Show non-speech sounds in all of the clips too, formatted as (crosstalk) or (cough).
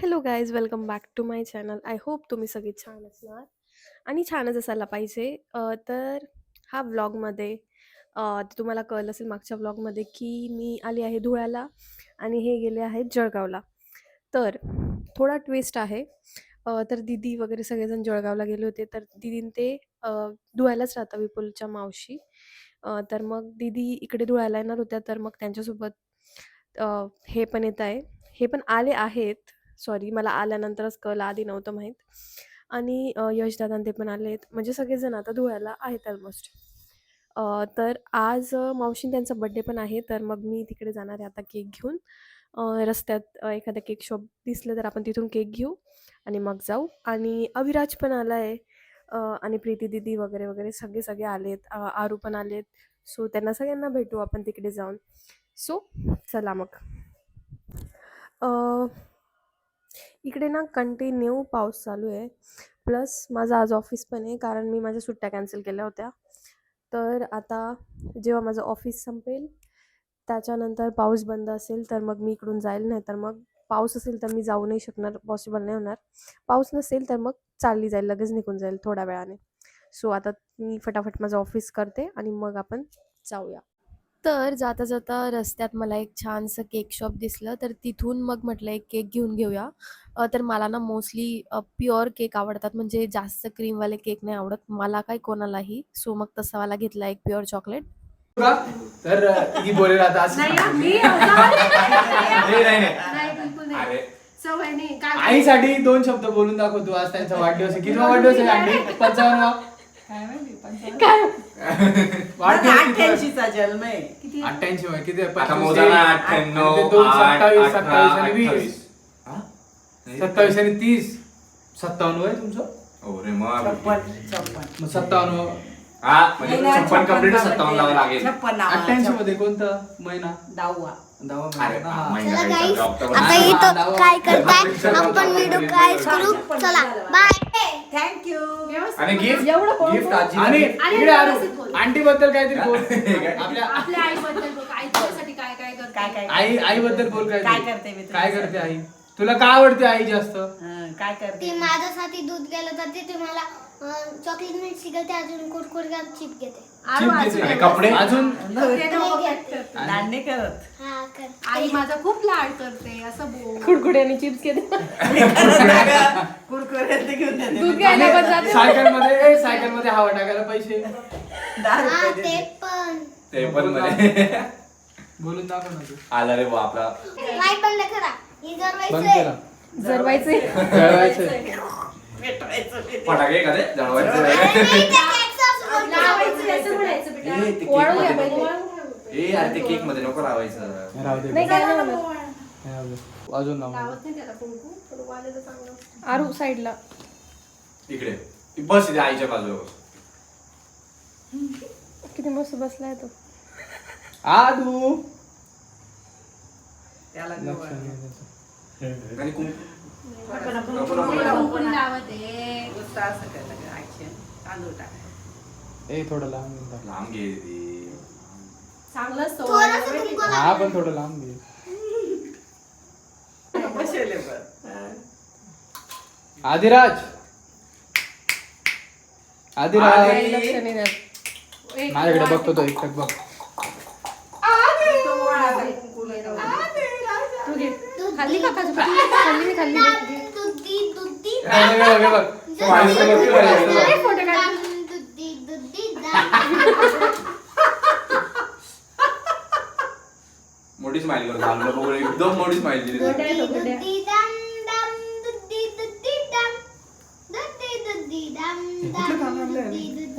Hello guys welcome back to my channel. I hope तुम्ही सगळे छान असणार आणि छानच असायला पाहिजे. तर हा व्लॉगमध्ये तुम्हाला कळलं असेल मागच्या व्लॉगमध्ये की मी आली आहे धुळ्याला आणि हे गेले आहेत जळगावला. तर थोडा ट्विस्ट आहे. तर दीदी वगैरे सगळेजण जळगावला गेले होते. तर दिदीन ते धुळ्यालाच राहतं विपुलच्या मावशी. तर मग दीदी इकडे धुळ्याला येणार होत्या. तर मग त्यांच्यासोबत हे पण येत आहे. हे पण आले आहेत. सॉरी मला आल्यानंतरच कळलं आधी नव्हतं माहीत. आणि यशदादा ते पण आले आहेत म्हणजे सगळेजण आता धुळ्याला आहेत ऑलमोस्ट तर आज मावशी मावशीन त्यांचा बड्डे पण आहे. तर मग मी तिकडे जाणार आहे आता केक घेऊन. रस्त्यात एखादा केक शॉप दिसलं तर आपण तिथून केक घेऊ आणि मग जाऊ. आणि अविराज पण आला आहे आणि प्रीती दिदी वगैरे वगैरे सगळे सगळे आलेत. आरू पण आलेत. सो त्यांना सगळ्यांना भेटू आपण तिकडे जाऊन. सो चला मग. इकडे ना कंटिन्यू पाऊस चालू आहे. प्लस माझं आज ऑफिस पण आहे कारण मी माझ्या सुट्ट्या कॅन्सल केल्या होत्या. तर आता जेव्हा माझं ऑफिस संपेल त्याच्यानंतर पाऊस बंद असेल तर मग मी इकडून जाईल नाही तर मग पाऊस असेल तर मी जाऊ नाही शकणार पॉसिबल नाही होणार. पाऊस नसेल तर मग चालली जाईल लगेच निघून जाईल थोड्या वेळाने. सो आता मी फटाफट माझं ऑफिस करते आणि मग आपण जाऊया. तर जाता जाता रस्त्यात मला एक छानसं केक शॉप दिसलं. तर तिथून मग म्हटलं एक केक घेऊन घेऊया. अ, तर मला ना मोस्टली प्युअर केक आवडतात. म्हणजे जास्त क्रीमवाले केक नाही आवडत. मला काय कोणालाही. सो मग तसावाला घेतला एक प्युअर चॉकलेट. का? तर अ, बोलेल आता असं नाही सांगतो. मी असं- (laughs) नाही, नाही, नाही. नाही, बिलकुल नाही. अरे, सवय नाही. काय आईसाठी दोन शब्द बोलून दाखवतो. आज त्यांचा (laughs) वाढदिवस आहे. किती वाढदिवस आहे पंचावन्न. काय माहिती, पंचावन्न. (laughs) वाढदिवस किती? अठ्ठ्याऐंशीचा जन्म आहे. किती? अठ्ठ्याऐंशी वय, किती? आहे? आता पंचवीस. मोजा ना, आहे. अठ्ठ्याण्णव, आणि ते दोन आठ, सत्तावीस अठरा, सत्तावीस आणि वीस. अठ्ठावीस. हा? सत्तावीस आणि तीस. सत्तावन्न वय तुमचं? हो रे मग छप्पन छप्पन. मग सत्तावन्न हा. म्हणजे छप्पन कंप्लीट सत्तावन्न लावा लागेल. छप्पन अठ्ठ्याऐंशी मध्ये कोणता महिना? दहावा. दहावा अरे महिना हा. महिना चला आता. इथं काय करताय? आपण. व्हिडिओ काय करू. चला बाय थँक्यू आणि. गिफ्ट एवढं गिफ्ट. आजी आणि आणि इकडे आरू व्यवस्थित बोल. आंटी बद्दल काहीतरी बोल (laughs) काय? आपल्या आपल्या आईबद्दल बघ आई तुझ्यासाठी काय काय करते काय काय आई आई बद्दल बोल काय काय करते मी काय? करते आई तुला काय आवडते आई जास्त हं, काय ती करते माझ्यासाठी दूध गेलं तर ती मला चॉकलेट मिल्क घेते अजून कुरकुर चिप घेते. चिप अजून घेते. कपडे? अजून pack करते. हा कर आई माझा खूप लाड करते असं बोल. कुडकुडे आणि चिप्स घेते कुरकुरे ते घेऊन देते. दूध घ्यायला पण जाते सायकलमध्ये सायकलमध्ये हवा टाकायला पैसे. दहा हा रुपये ते देते. पण. ते पण मध्ये बोलून दाखव ना तू. आला रे बुवा आपला. लाइट बंद करा. हे बंद जरवायचंय केला. जरवायचे. फटाके बेटा. ए, अरे ते केकमध्ये नको लावायचं. राहू दे. अजून. आरू साईडला. इकडे. बस इथे आईच्या बाजूला बस. किती मस्त बसलाय तो. आदू. त्याला. आणि कुंकू. ए थोडं लांब. लांब घे ते. कुंकू हा पण थोडं लांब घे. आदिराज! आदिराज! माझ्याकडे बघतो तो एकटक बघ तो वळाचा कुंकू नाही लावत. तू घे खाल्ली का काजू कतली? खाल्ली मी खाल्ली फोटो काढ. दुधी दुधी दाम. मोठी स्माइल करतो. आलूला बघून एकदम मोठी स्माइल दिली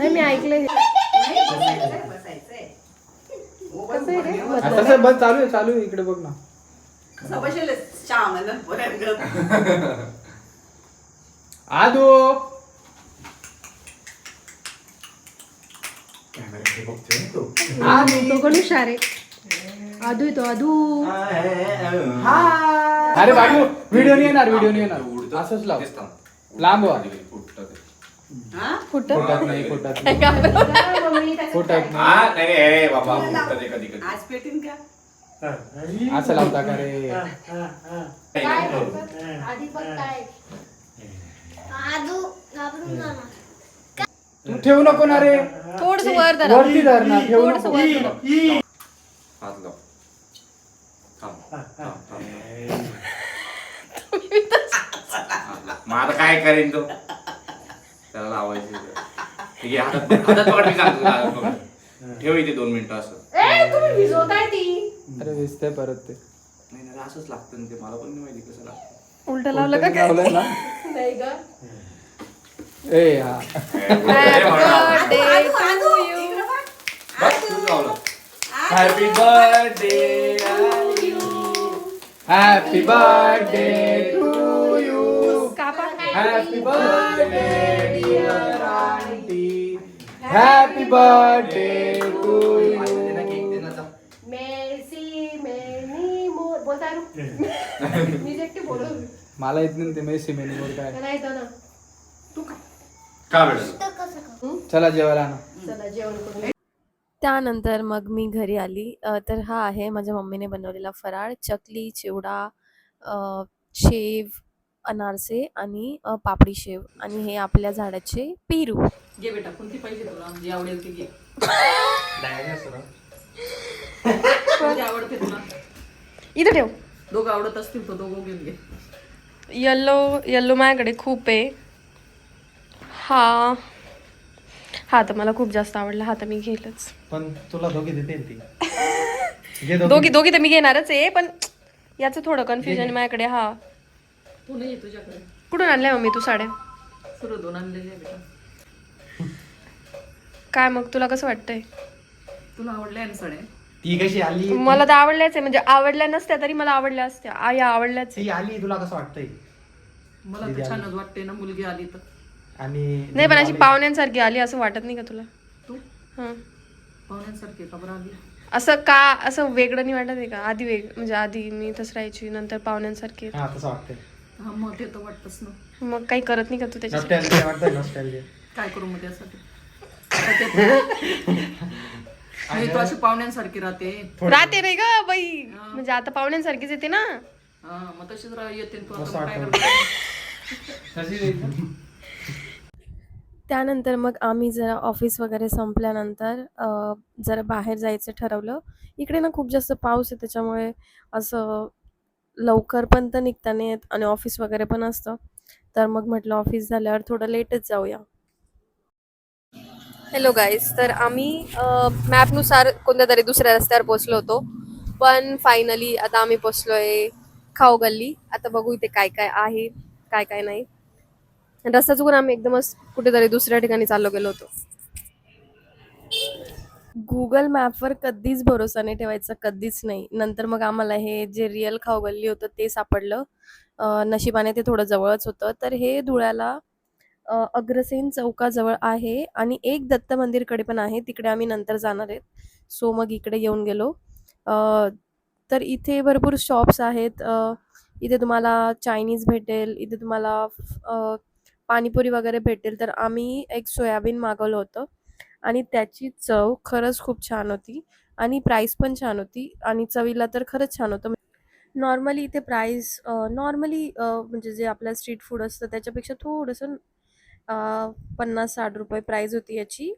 मी ऐकलंय. बस चालू आहे चालू आहे. इकडे बघ ना. ना, पोऱ्यांगत. (laughs) आदू कॅमेरा बघतोय तो आदी. तो पण हुशार आहे आदू आहे तो आदू अरे बाबू व्हिडिओ नाही येणार व्हिडिओ नाही उडतं. येणार असंच लाव. लांब ते. हा? फुट फुटत नाही फुटत काय नाही का बरं? मम्मी त्याच्यात फुटत काय- नाही हा नाही नाही, ए बाबा फुटतं ते कधी कधी आज पेटीन का असं लावता का रे? काय फक्त आधी बघ काय? आजू घाबरून जा ना. तू ठेवू नको ना रे. थोडस वर धरा. वरती धर ना ठेवू थोडस नको. वर धरा हात लाव. थांब थांब थांब मग आता काय करेन तो? त्याला लावायचे ठीक आहे हातात हातात पकड मी सांगतो तुला, हातात पकड. ठेव इथे दोन मिनिटं असं. ए तुम्ही भिजवताय ती. अरे दिसतंय परत ते. नाही नाही असंच लागतं ना ते. मला पण नाही माहिती कसं लागतं. उलट लावलं का काय? लावलंय ना. नाही ग. ए हा. birthday to you. Happy birthday happy birthday to you कापा happy birthday dear aunty happy birthday to you many many more बोलताय मी एकटी बोलू मला येत नाही ते मेसी मेनी वर काय नाही येतं ना का बेटा चला जेवायला ना चला जेवण करून त्यानंतर मग मी घरी आली. तर हा आहे माझ्या मम्मीने बनवलेला फराळ. चकली चिवडा शेव अनारसे आणि पापडी शेव आणि हे आपल्या झाडाचे पेरू. घे बेटा कोणती पाहिजे तुला? जी आवडेल ती घे. आवडते तुला? इथं ठेव. दोघं आवडत असतील तर दोघं घेऊन घे. येल्लो येल्लो माझ्याकडे खूप आहे. हा. हा तर मला खूप जास्त आवडला हा तर मी घेईलच. पण तुला दोघी देते ती. (laughs) दोघी. दोघी तर मी घेणारच आहे पण याचं थोडं कन्फ्युजन माझ्याकडे हा. तू नाही आहे तुझ्याकडे. कुठून आणल्या मम्मी तू साड्या? सुरू दोन आणलेले आहे बेटा. काय मग तुला कसं वाटतंय? तुला आवडल्या ना साड्या ती कशी आली? मला तर आवडल्याच आहे म्हणजे आवडल्या नसत्या तरी मला आवडल्या असत्या. आ या आवडल्याच आहे. ती आली तुला कसं वाटतंय? मला तर छानच वाटते ना मुलगी आली तर. आणि नाही पण अशी पाहुण्यांसारखी आली असं वाटत नाही का तुला? तू? हं. पाहुण्यांसारखी का बरं आली? असं का असं वेगळं नाही वाटत आहे का? आधी वेग म्हणजे आधी मी इथंच राहायची नंतर पाहुण्यांसारखी हा तसं वाटतंय. हा मग ते तर वाटतच ना. मग काही करत नाही का तू त्याच्या नॉस्टॅल्जिया वाटतंय नॉस्टॅल्जिया काय करू मग त्यासाठी? (laughs) आणि तू अशी पाहुण्यांसारखी राहते. राहते नाही का बाई. म्हणजे आता पाहुण्यांसारखीच येते ना. हा मग तशीच राह येते तू मस्त आता काय वाटतं. करते त्यानंतर मग आम्ही जरा ऑफिस वगैरे संपल्यानंतर अ, जरा बाहेर जायचं ठरवलं. इकडे ना खूप जास्त पाऊस आहे त्याच्यामुळे असं लवकर पण तर निघता नाही येत आणि ऑफिस वगैरे पण असतं. तर मग म्हटलं ऑफिस झाल्यावर थोडं लेटच जाऊया. हॅलो गाईज तर आम्ही मॅपनुसार कोणत्या तरी दुसऱ्या रस्त्यावर पोचलो होतो. पण फायनली आता आम्ही पोचलो आहे खाऊ गल्ली. आता बघू इथे काय काय आहे काय काय नाही. रस्ता चुकून आम्ही एकदमच कुठेतरी दुसऱ्या ठिकाणी चाललो गेलो होतो. गुगल मॅपवर कधीच भरोसा नाही ठेवायचा कधीच नाही. नंतर मग आम्हाला हे जे रिअल खाऊ गल्ली होतं ते सापडलं. नशिबाने ते थोडं जवळच होतं. तर हे धुळ्याला अग्रसेन चौकाजवळ आहे आणि एक दत्त मंदिरकडे पण आहे. तिकडे आम्ही नंतर जाणार आहेत. सो मग इकडे येऊन गेलो. तर इथे भरपूर शॉप्स आहेत. इथे तुम्हाला चायनीज भेटेल इथे तुम्हाला पाणीपुरी वगैरे भेटेल. तर आम्ही एक सोयाबीन मागवलं होतं आणि त्याची चव खरंच खूप छान होती आणि प्राईस पण छान होती आणि चवीला तर खरंच छान होतं. नॉर्मली इथे प्राईस नॉर्मली म्हणजे जे आपलं स्ट्रीट फूड असतं त्याच्यापेक्षा थोडंसं पन्नास साठ रुपये प्राईज होती याची.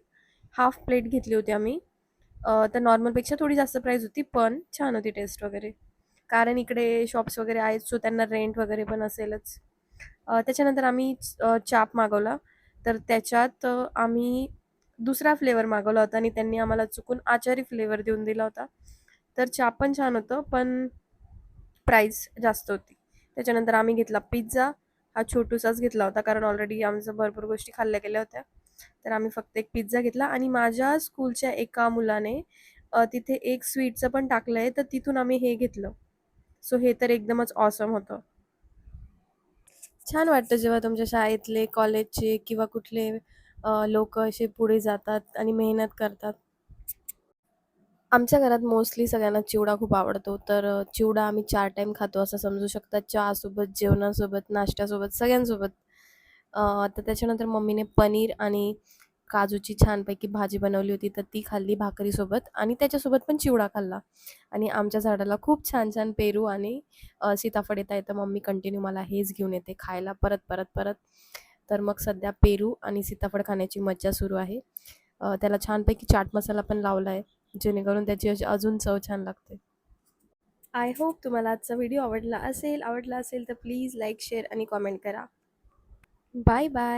हाफ प्लेट घेतली होती आम्ही. तर नॉर्मलपेक्षा थोडी जास्त प्राईज होती पण छान होती टेस्ट वगैरे. कारण इकडे शॉप्स वगैरे आहेत सो त्यांना रेंट वगैरे पण असेलच. त्याच्यानंतर आम्ही चाप मागवला. तर त्याच्यात आम्ही दुसरा फ्लेवर मागवला होता आणि त्यांनी आम्हाला चुकून आचारी फ्लेवर देऊन दिला होता. तर चाप पण छान होतं पण प्राईज जास्त होती. त्याच्यानंतर आम्ही घेतला पिझ्झा हा छोटूसाच घेतला होता कारण ऑलरेडी आमचं भरपूर गोष्टी खाल्ल्या गेल्या होत्या. तर आम्ही फक्त एक पिझ्झा घेतला आणि माझ्या स्कूलच्या एका मुलाने तिथे एक स्वीटचं पण टाकलं आहे तर तिथून आम्ही हे घेतलं. सो हे तर एकदमच ऑसम होतं. छान वाटतं जेव्हा तुमच्या शाळेतले कॉलेजचे किंवा कुठले लोक असे पुढे जातात आणि मेहनत करतात. आमच्या घरात मोस्टली सगळ्यांना चिवडा खूप आवडतो. तर चिवडा आम्ही चार टाईम खातो असं समजू शकता. चहासोबत जेवणासोबत नाश्त्यासोबत सगळ्यांसोबत. तर त्याच्यानंतर मम्मीने पनीर आणि काजूची छानपैकी भाजी बनवली होती. तर ती खाल्ली भाकरीसोबत आणि त्याच्यासोबत पण चिवडा खाल्ला. आणि आमच्या झाडाला खूप छान छान पेरू आणि सीताफळ येत आहे. तर मम्मी कंटिन्यू मला हेच घेऊन येते खायला परत परत परत. तर मग सध्या पेरू आणि सीताफळ खाण्याची मज्जा सुरू आहे. त्याला छानपैकी चाट मसाला पण लावला आहे जेणेकरून त्याची अशी अजून चव छान लागते. आय होप तुम्हाला आजचा व्हिडिओ आवडला असेल आवडला असेल तर प्लीज लाईक शेअर आणि कॉमेंट करा. Bye bye